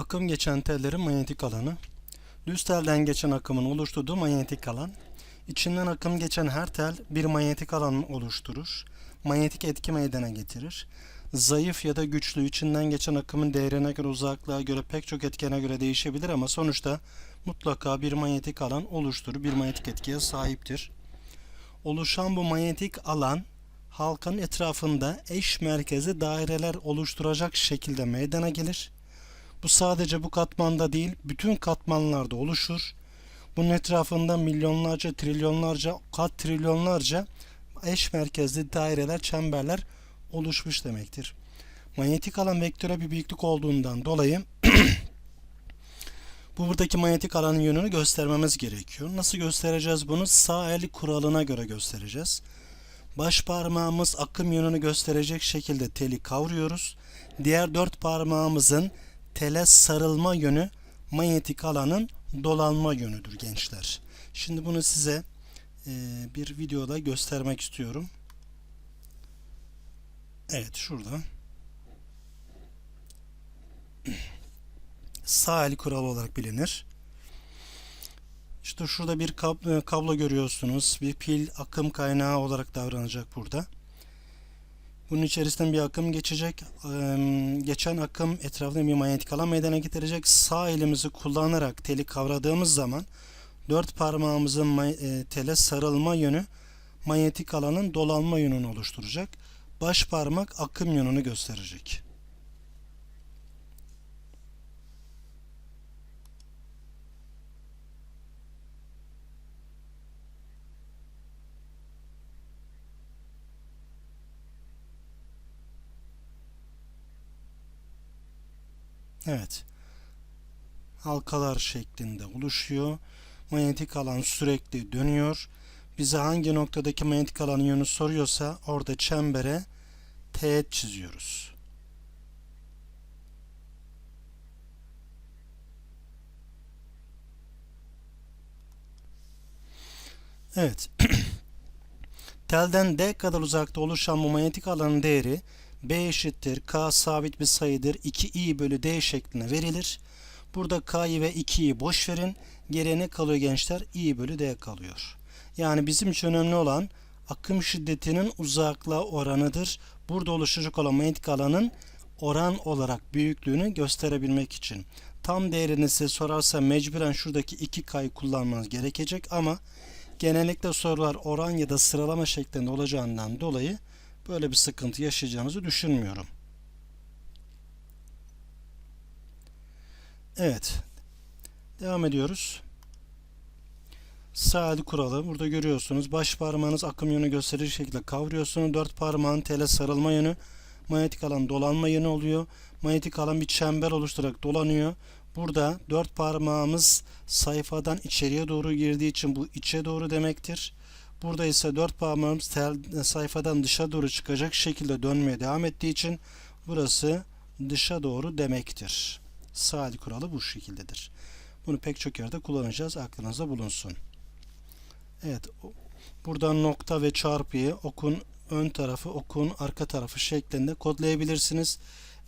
Akım geçen tellerin manyetik alanı. Düz telden geçen akımın oluşturduğu manyetik alan. İçinden akım geçen her tel bir manyetik alan oluşturur. Manyetik etki meydana getirir. Zayıf ya da güçlü içinden geçen akımın değerine göre uzaklığa göre pek çok etkene göre değişebilir ama sonuçta mutlaka bir manyetik alan oluşturur. Bir manyetik etkiye sahiptir. Oluşan bu manyetik alan halkanın etrafında eş merkezi daireler oluşturacak şekilde meydana gelir. Bu sadece bu katmanda değil, bütün katmanlarda oluşur. Bunun etrafında milyonlarca, trilyonlarca, kat trilyonlarca eş merkezli daireler, çemberler oluşmuş demektir. Manyetik alan vektöre bir büyüklük olduğundan dolayı bu buradaki manyetik alanın yönünü göstermemiz gerekiyor. Nasıl göstereceğiz bunu? Sağ el kuralına göre göstereceğiz. Baş parmağımız akım yönünü gösterecek şekilde teli kavruyoruz. Diğer dört parmağımızın tele sarılma yönü manyetik alanın dolanma yönüdür gençler. Şimdi bunu size e, bir videoda göstermek istiyorum. Evet şurada. Sağ el kuralı olarak bilinir. İşte şurada bir e, kablo görüyorsunuz. Bir pil akım kaynağı olarak davranacak burada. Bunun içerisinden bir akım geçecek. Eee, Geçen akım etrafında bir manyetik alan meydana getirecek. Sağ elimizi kullanarak teli kavradığımız zaman dört parmağımızın tele sarılma yönü manyetik alanın dolanma yönünü oluşturacak. Baş parmak akım yönünü gösterecek. Evet. Halkalar şeklinde oluşuyor. Manyetik alan sürekli dönüyor. Bize hangi noktadaki manyetik alanın yönü soruyorsa orada çembere teğet çiziyoruz. Evet. Telden D kadar uzakta oluşan bu manyetik alanın değeri B eşittir K sabit bir sayıdır 2i bölü D şeklinde verilir. Burada K'yı ve 2'yi boş verin. Geriye ne kalıyor gençler? i bölü D kalıyor. Yani bizim için önemli olan akım şiddetinin uzaklığa oranıdır. Burada oluşacak olan manyetik alanın oran olarak büyüklüğünü gösterebilmek için. Tam değerini size sorarsa mecburen şuradaki 2K'yı kullanmanız gerekecek ama genellikle sorular oran ya da sıralama şeklinde olacağından dolayı böyle bir sıkıntı yaşayacağınızı düşünmüyorum. Evet. Devam ediyoruz. Sağ el kuralı. Burada görüyorsunuz. Baş parmağınız akım yönü gösterir şekilde kavruyorsunuz. Dört parmağın tele sarılma yönü. Manyetik alan dolanma yönü oluyor. Manyetik alan bir çember oluşturarak dolanıyor. Burada dört parmağımız sayfadan içeriye doğru girdiği için bu içe doğru demektir. Burada ise dört parmağımız tel, sayfadan dışa doğru çıkacak şekilde dönmeye devam ettiği için burası dışa doğru demektir. El kuralı bu şekildedir. Bunu pek çok yerde kullanacağız. Aklınızda bulunsun. Evet. Buradan nokta ve çarpıyı okun ön tarafı, okun arka tarafı şeklinde kodlayabilirsiniz.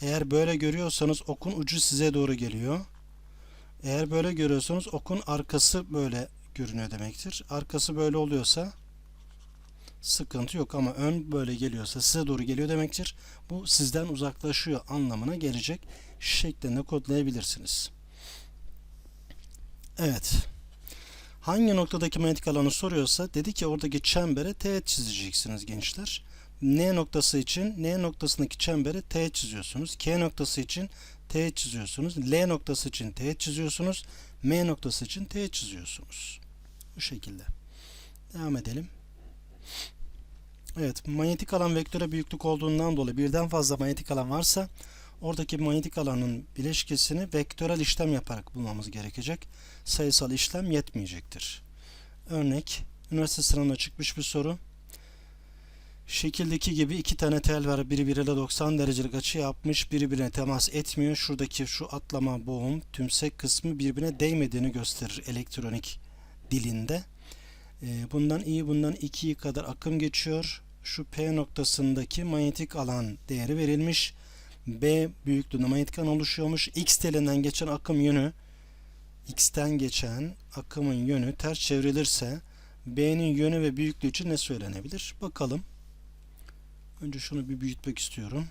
Eğer böyle görüyorsanız okun ucu size doğru geliyor. Eğer böyle görüyorsanız okun arkası böyle görünüyor demektir. Arkası böyle oluyorsa sıkıntı yok ama ön böyle geliyorsa size doğru geliyor demektir. Bu sizden uzaklaşıyor anlamına gelecek şeklinde kodlayabilirsiniz. Evet. Hangi noktadaki manyetik alanı soruyorsa dedi ki oradaki çembere teğet çizeceksiniz gençler. N noktası için N noktasındaki çembere teğet çiziyorsunuz. K noktası için teğet çiziyorsunuz. L noktası için teğet çiziyorsunuz. M noktası için teğet çiziyorsunuz. Bu şekilde. Devam edelim. Evet, manyetik alan vektöre büyüklük olduğundan dolayı birden fazla manyetik alan varsa oradaki manyetik alanın bileşkesini vektörel işlem yaparak bulmamız gerekecek. Sayısal işlem yetmeyecektir. Örnek, üniversite sınavına çıkmış bir soru. Şekildeki gibi iki tane tel var. Biri birbirine 90 derecelik açı yapmış. Birbirine temas etmiyor. Şuradaki şu atlama boğum tümsek kısmı birbirine değmediğini gösterir elektronik dilinde. Ee, bundan iyi bundan 2 kadar akım geçiyor. Şu P noktasındaki manyetik alan değeri verilmiş. B büyüklüğünde manyetik alan oluşuyormuş. X telinden geçen akım yönü X'ten geçen akımın yönü ters çevrilirse B'nin yönü ve büyüklüğü için ne söylenebilir? Bakalım. Önce şunu bir büyütmek istiyorum.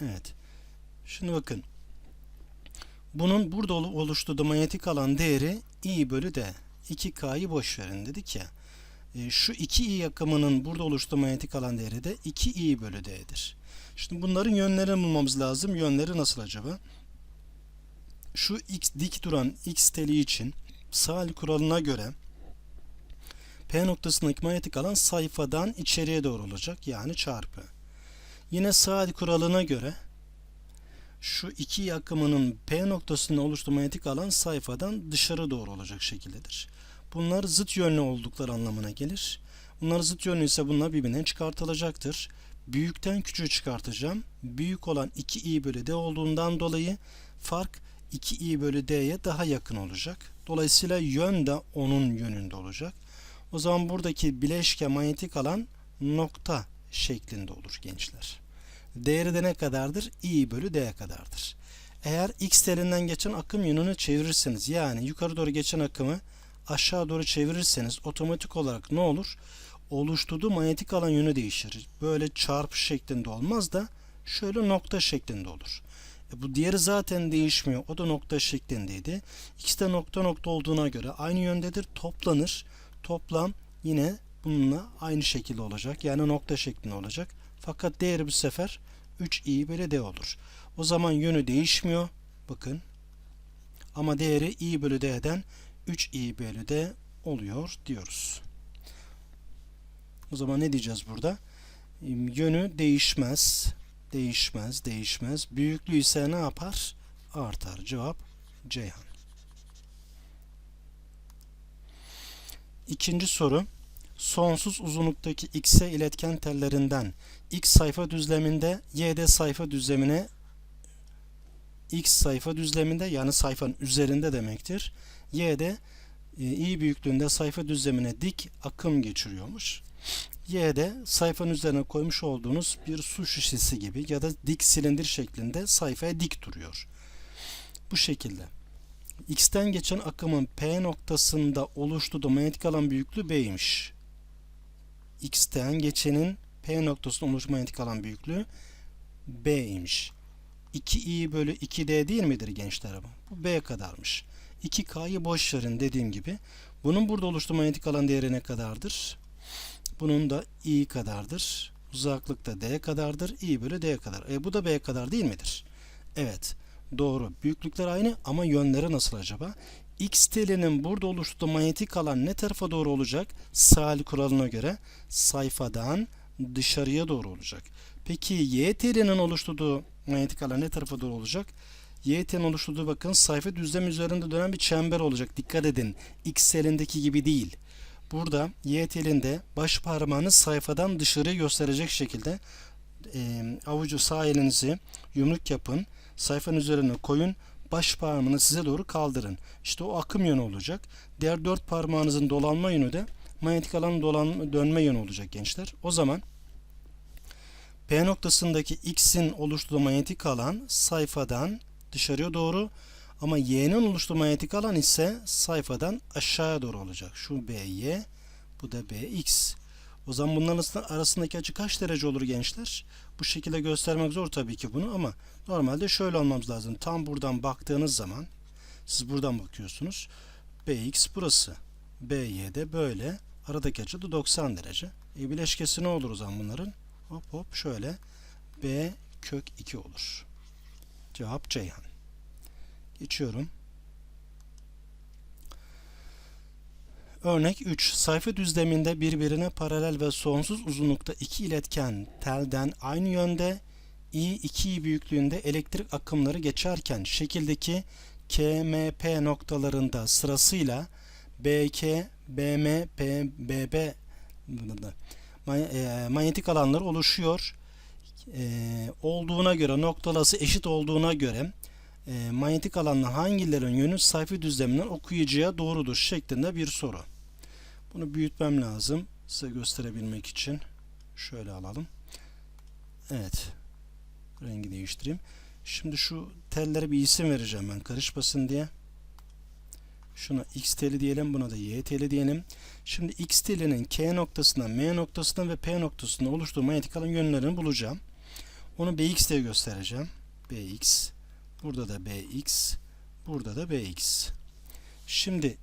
Evet. Şimdi bakın. Bunun burada oluşturduğu manyetik alan değeri I bölü D. 2K'yı boş verin dedik ya. E, şu 2i akımının burada oluşturduğu manyetik alan değeri de 2i bölü d'dir. Şimdi bunların yönlerini bulmamız lazım. Yönleri nasıl acaba? Şu x dik duran x teli için Sahil kuralına göre P noktasındaki manyetik alan sayfadan içeriye doğru olacak. Yani çarpı. Yine Sahil kuralına göre şu iki akımının P noktasında oluştuğu manyetik alan sayfadan dışarı doğru olacak şekildedir. Bunlar zıt yönlü oldukları anlamına gelir. Bunlar zıt yönlü ise bunlar birbirinden çıkartılacaktır. Büyükten küçüğü çıkartacağım. Büyük olan 2i bölü d olduğundan dolayı fark 2i bölü d'ye daha yakın olacak. Dolayısıyla yön de onun yönünde olacak. O zaman buradaki bileşke manyetik alan nokta şeklinde olur gençler. Değeri de ne kadardır? i bölü d kadardır. Eğer x telinden geçen akım yönünü çevirirseniz yani yukarı doğru geçen akımı aşağı doğru çevirirseniz otomatik olarak ne olur? Oluşturduğu manyetik alan yönü değişir. Böyle çarpı şeklinde olmaz da şöyle nokta şeklinde olur. E bu diğeri zaten değişmiyor. O da nokta şeklindeydi. İkisi de nokta nokta olduğuna göre aynı yöndedir. Toplanır. Toplam yine bununla aynı şekilde olacak. Yani nokta şeklinde olacak. Fakat değeri bu sefer 3i bölü d olur. O zaman yönü değişmiyor. Bakın. Ama değeri i bölü d'den 3i bölü d oluyor diyoruz. O zaman ne diyeceğiz burada? Yönü değişmez. Değişmez, değişmez. Büyüklüğü ise ne yapar? Artar. Cevap Ceyhan. İkinci soru. Sonsuz uzunluktaki x'e iletken tellerinden x sayfa düzleminde y'de sayfa düzlemine x sayfa düzleminde yani sayfanın üzerinde demektir. y'de e, i büyüklüğünde sayfa düzlemine dik akım geçiriyormuş. Y'de sayfanın üzerine koymuş olduğunuz bir su şişesi gibi ya da dik silindir şeklinde sayfaya dik duruyor. Bu şekilde. X'ten geçen akımın P noktasında oluşturduğu manyetik alan büyüklüğü B'ymiş. X'ten geçenin P noktasında oluşan manyetik alan büyüklüğü B'ymiş. 2i bölü 2d değil midir gençler bu? Bu B kadarmış. 2k'yı boş verin dediğim gibi. Bunun burada oluştuğu manyetik alan değeri ne kadardır? Bunun da i kadardır. Uzaklık da d kadardır. i bölü d kadar. E bu da b kadar değil midir? Evet. Doğru. Büyüklükler aynı ama yönleri nasıl acaba? X telinin burada oluşturduğu manyetik alan ne tarafa doğru olacak? Sahil kuralına göre sayfadan dışarıya doğru olacak. Peki Y telinin oluşturduğu manyetik alan ne tarafa doğru olacak? Y telinin oluşturduğu bakın sayfa düzlem üzerinde dönen bir çember olacak. Dikkat edin. X telindeki gibi değil. Burada Y telinde baş parmağını sayfadan dışarı gösterecek şekilde e, avucu sağ elinizi yumruk yapın. Sayfanın üzerine koyun. Baş parmağını size doğru kaldırın. İşte o akım yönü olacak. Diğer dört parmağınızın dolanma yönü de manyetik alan dolan, dönme yönü olacak gençler. O zaman P noktasındaki X'in oluşturduğu manyetik alan sayfadan dışarıya doğru ama Y'nin oluşturduğu manyetik alan ise sayfadan aşağıya doğru olacak. Şu BY, bu da BX. O zaman bunların arasındaki açı kaç derece olur gençler? Bu şekilde göstermek zor tabii ki bunu ama normalde şöyle olmamız lazım. Tam buradan baktığınız zaman siz buradan bakıyorsunuz. BX burası. BY de böyle. Aradaki açı da 90 derece. E bileşkesi ne olur o zaman bunların? Hop hop şöyle. B kök 2 olur. Cevap Ceyhan. Geçiyorum. Örnek 3. Sayfa düzleminde birbirine paralel ve sonsuz uzunlukta iki iletken telden aynı yönde i 2i büyüklüğünde elektrik akımları geçerken şekildeki KMP noktalarında sırasıyla BK, BM, P, BB e, manyetik alanlar oluşuyor. Ee, olduğuna göre noktalası eşit olduğuna göre e, manyetik alanla hangilerin yönü sayfa düzleminden okuyucuya doğrudur şeklinde bir soru. Bunu büyütmem lazım size gösterebilmek için. Şöyle alalım. Evet. Rengi değiştireyim. Şimdi şu tellere bir isim vereceğim ben karışmasın diye. Şuna x teli diyelim, buna da y teli diyelim. Şimdi x telinin k noktasından, m noktasından ve p noktasından oluştuğu manyetik alan yönlerini bulacağım. Onu bx diye göstereceğim. bx. Burada da bx. Burada da bx. Şimdi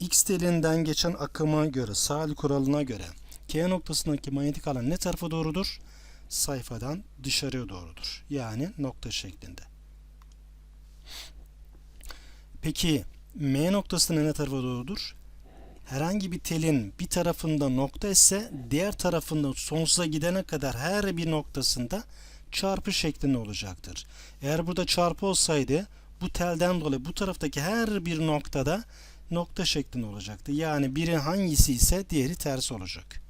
x telinden geçen akıma göre, Salih kuralına göre k noktasındaki manyetik alan ne tarafa doğrudur? Sayfadan dışarıya doğrudur. Yani nokta şeklinde. Peki M noktasına ne tarafa doğrudur? Herhangi bir telin bir tarafında nokta ise diğer tarafında sonsuza gidene kadar her bir noktasında çarpı şeklinde olacaktır. Eğer burada çarpı olsaydı bu telden dolayı bu taraftaki her bir noktada nokta şeklinde olacaktı. Yani biri hangisi ise diğeri ters olacak.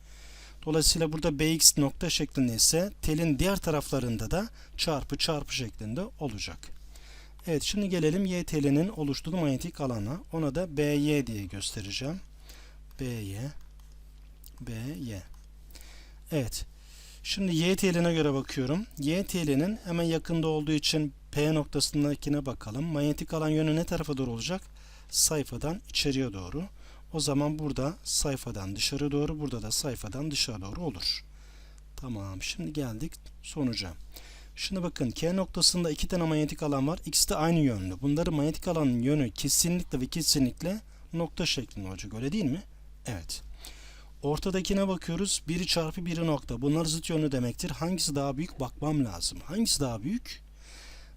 Dolayısıyla burada bx nokta şeklinde ise telin diğer taraflarında da çarpı çarpı şeklinde olacak. Evet şimdi gelelim y telinin oluşturduğu manyetik alana. Ona da by diye göstereceğim. by by Evet. Şimdi y teline göre bakıyorum. Y telinin hemen yakında olduğu için p noktasındakine bakalım. Manyetik alan yönü ne tarafa doğru olacak? Sayfadan içeriye doğru. O zaman burada sayfadan dışarı doğru, burada da sayfadan dışarı doğru olur. Tamam. Şimdi geldik sonuca. Şimdi bakın K noktasında iki tane manyetik alan var. İkisi de aynı yönlü. Bunların manyetik alanın yönü kesinlikle ve kesinlikle nokta şeklinde olacak. Öyle değil mi? Evet. Ortadakine bakıyoruz. Biri çarpı biri nokta. Bunlar zıt yönlü demektir. Hangisi daha büyük bakmam lazım. Hangisi daha büyük?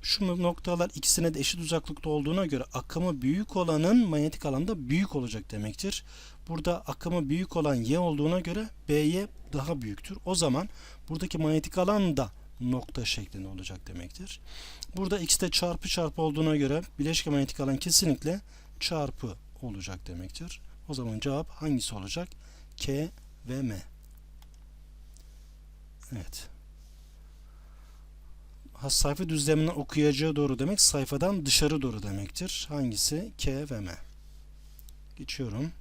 Şu noktalar ikisine de eşit uzaklıkta olduğuna göre akımı büyük olanın manyetik alanda büyük olacak demektir. Burada akımı büyük olan y olduğuna göre by daha büyüktür. O zaman buradaki manyetik alan da nokta şeklinde olacak demektir. Burada x'te çarpı çarpı olduğuna göre bileşke manyetik alan kesinlikle çarpı olacak demektir. O zaman cevap hangisi olacak? K ve M. Evet. Ha, sayfa düzleminden okuyacağı doğru demek sayfadan dışarı doğru demektir. Hangisi? K ve M. Geçiyorum.